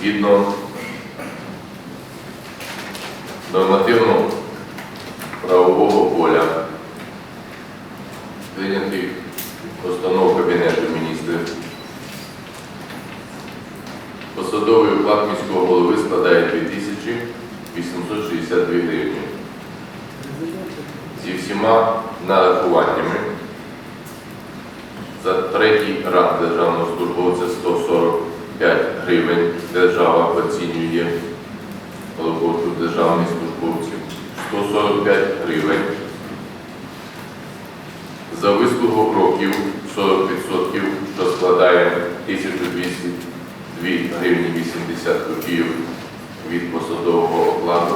Згідно нормативного правового поля прийнятих постанов Кабінету міністрів. Посадовий оклад міського голови складає 2862 гривні. Зі всіма нарахуваннями за третій ранг державного службовця 145 гривень держава оцінює роботу державних службовців 145 гривень. За вислугу років 40%, що складає 1202 гривні 80 копійок від посадового окладу.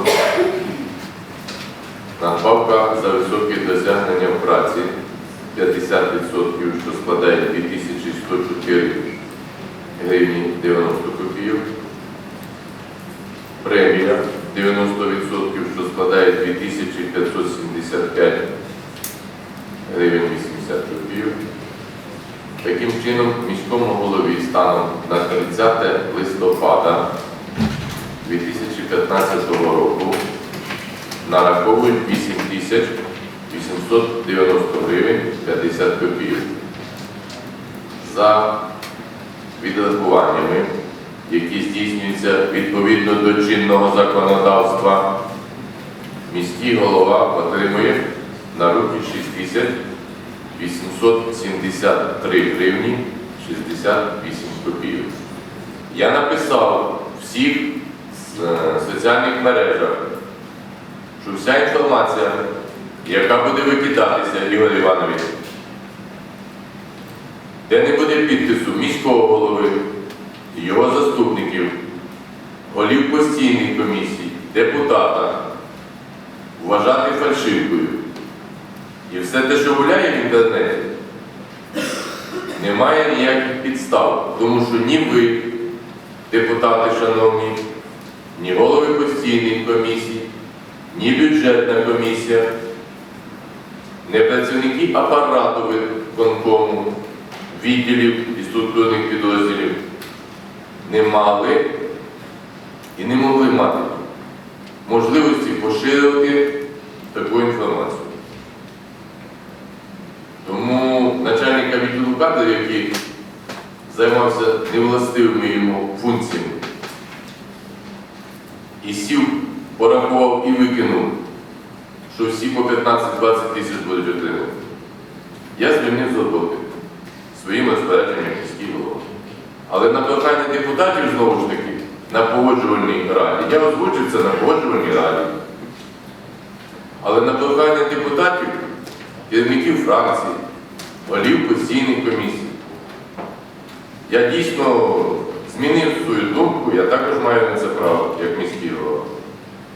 Надбавка за високі досягнення в праці 50%, що складає 2104 гривні 90 копійок. Премія 90%, що складає 2575 гривень 80 копійок. Таким чином, міському голові станом на 30 листопада 2015 року нараховують 8 тисяч 890 гривень 50 копійок. За відрахуваннями, які здійснюються відповідно до чинного законодавства, міський голова отримує на руки 6 тисяч 873 гривні 68 копійок. Я написав всіх е, соціальних мережах, що вся інформація, яка буде викидатися, Ігор Іванович, де не буде підпису міського голови, його заступників, голів постійних комісій, депутата, вважати фальшивкою. І все те, що гуляє в інтернеті, немає ніяких підстав, тому що ні ви, депутати шановні, ні голови постійних комісій, ні бюджетна комісія, не працівники апарату виконкому, відділів і структурних підрозділів не мали і не могли мати можливості поширювати таку інформацію. Тому начальника відділу кадрів, який займався невластивими йому функціями, і сів, порахував і викинув, що всі по 15-20 тисяч будуть отримувати. Я звільнив з роботи своїм розпорядженням. Але на прохання депутатів знову ж таки на погоджувальній раді, я озвучив це на погоджувальній раді. Але на прохання депутатів, керівників фракцій, голів постійних комісій, я дійсно змінив свою думку, я також маю на це право, як міський голова.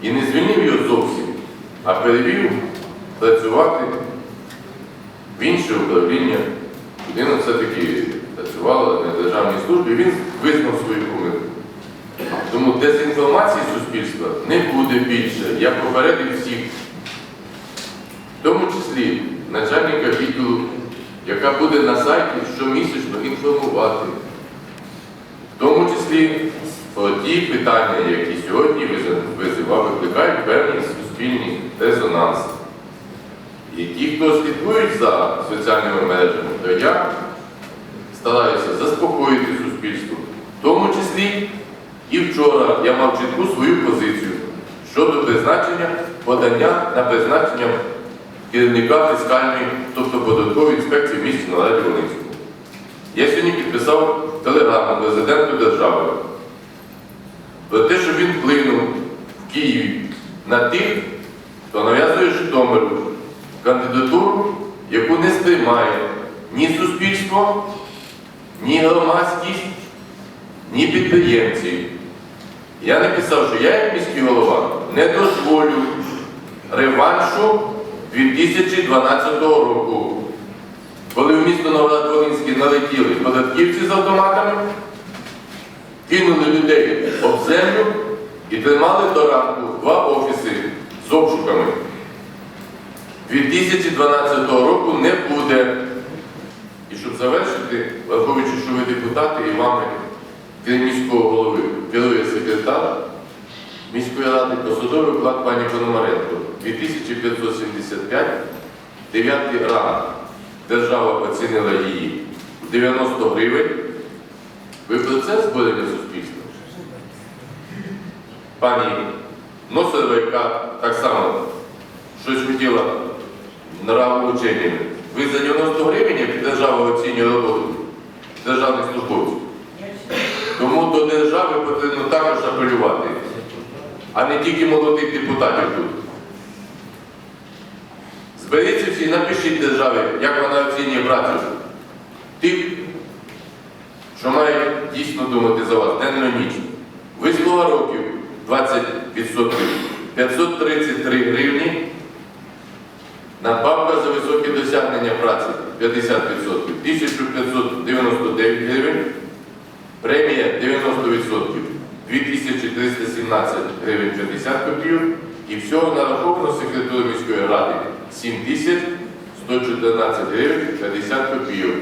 І не звільнив його зовсім, а перевів працювати в інше управління. Людина все-таки працювала на державній службі, він визнав свою помилку. Тому дезінформації суспільства не буде більше. Я попередив всіх, в тому числі начальника відділу, яка буде на сайті щомісячно інформувати, в тому числі ті питання, які сьогодні викликають певні суспільні резонанси. І ті, хто слідкують за соціальними мережами, то я стараюся заспокоїти суспільство. В тому числі і вчора я мав чітку свою позицію щодо призначення подання на призначення керівника фіскальної, тобто податкової інспекції в місті Новораді Волинському. Я сьогодні підписав телеграму президенту держави про те, що він вплинув в Києві на тих, хто нав'язує Житомиру кандидатуру, яку не сприймає ні суспільство, ні громадськість, ні підприємці. Я написав, що я, як міський голова, не дозволю реваншу 2012 року, коли в місто Новоград-Волинське налетіли податківці з автоматами, кинули людей об землю і тримали до ранку два офіси з обшуками. 2012 року не буде. Завершити, враховуючи, що ви депутати і вами, крім міського голови, керує секретар міської ради, посадовий оклад пані Пономаренко 2575, дев'ятий ранг. Держава оцінила її в 90 гривень. Ви про це зборення суспільства? Пані Носорова, яка так само щось хотіла нравоученнями. Ви за 90 гривень як держава оцінює роботу державних службовців. Тому до держави потрібно також апелювати, а не тільки молодих депутатів тут. Зберіться всі, напишіть державі, як вона оцінює працю. Тих, що мають дійсно думати за вас, денно ніч. Ви слуга років 20%, 533 гривні. Надбавка досягнення праці 50%, 1599 гривень. Премія 90%, 2317 гривень 50 копійок. І всього нараховано секретарю міської ради 7114 гривень 50 копійок.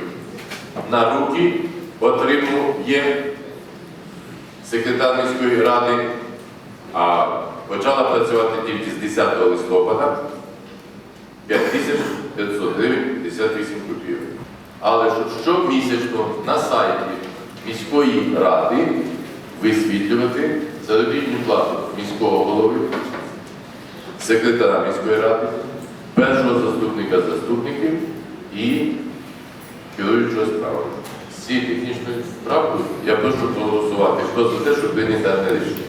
На руки отримує секретар міської ради, а почала працювати тільки з 10 листопада 5500 гривень 58 копійок. Але що щомісячно на сайті міської ради висвітлювати заробітну плату міського голови, секретаря міської ради, першого заступника заступників і керуючого справами. З цією технічною справкою я прошу проголосувати. Хто за те, щоб прийняти дане рішення?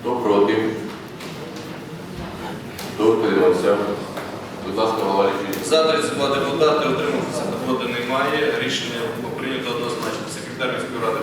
Хто проти? Хто утримався? Будь ласка, голова лічильник. За 32 депутати отримався, проти немає. Рішення прийнято однозначно. Секретар міської ради